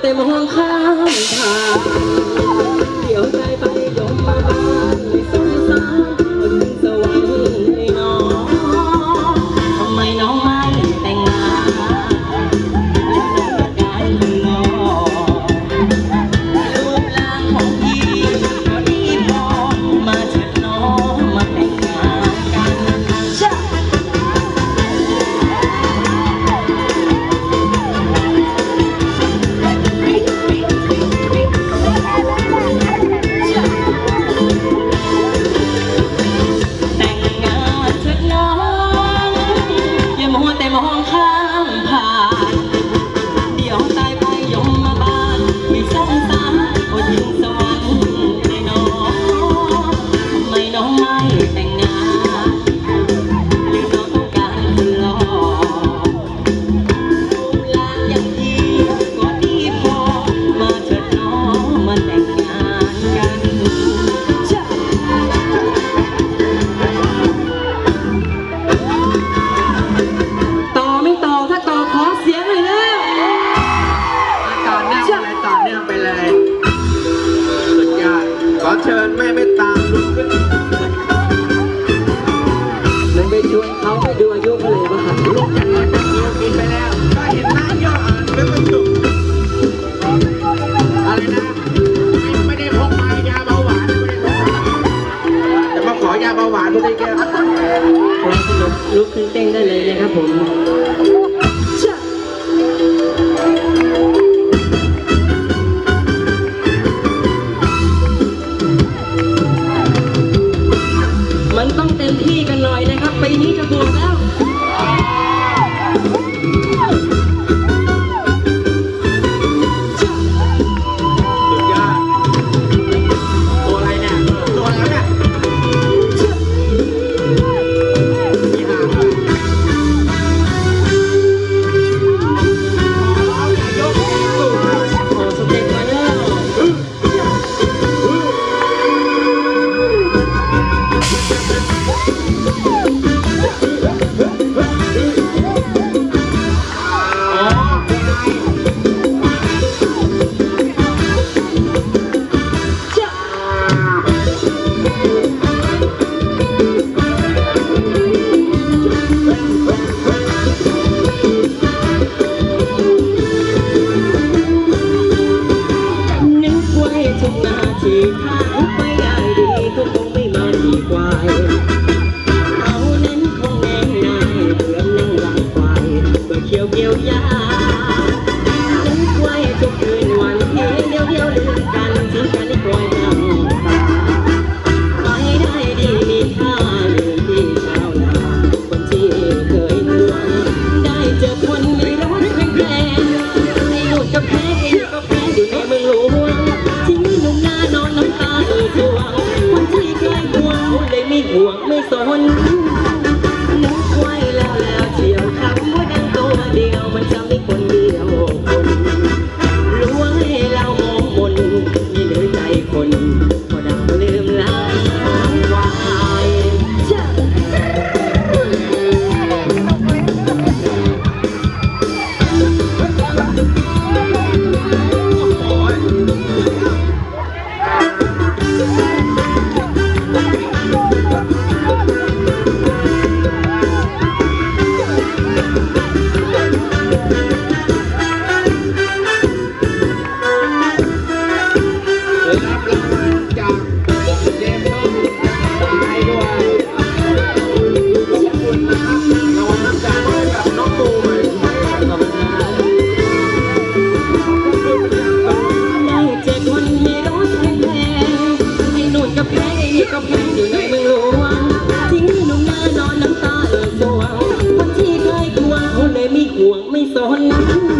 แต่มองข้ามทางันแม่ไม่ตามลุกขึ้นมันไปช่วยเขาไปดูอายุเขาเลยว่าหันลุกจากงานตะเกินไปแล้ว ก็เห็นน้ำย่ออ่านเป็นบรรจุอะไรนะไม่ได้พกมายาเบาหวานไม่ได้พกมแต่มาขอยาเบาหวานไม่ได้แก่ลุกขึ้นเต้นได้เลยนะครับผม องเต็มที่กันหน่อยนะครับปีนี้จะบวกแล้ว ไม่ได้ดีก็คงไม่มาดีกว่าเขาน้นคงแน่นายเพื่อนนั่งหลังควก็เขียวเกี่ยวยา সহনা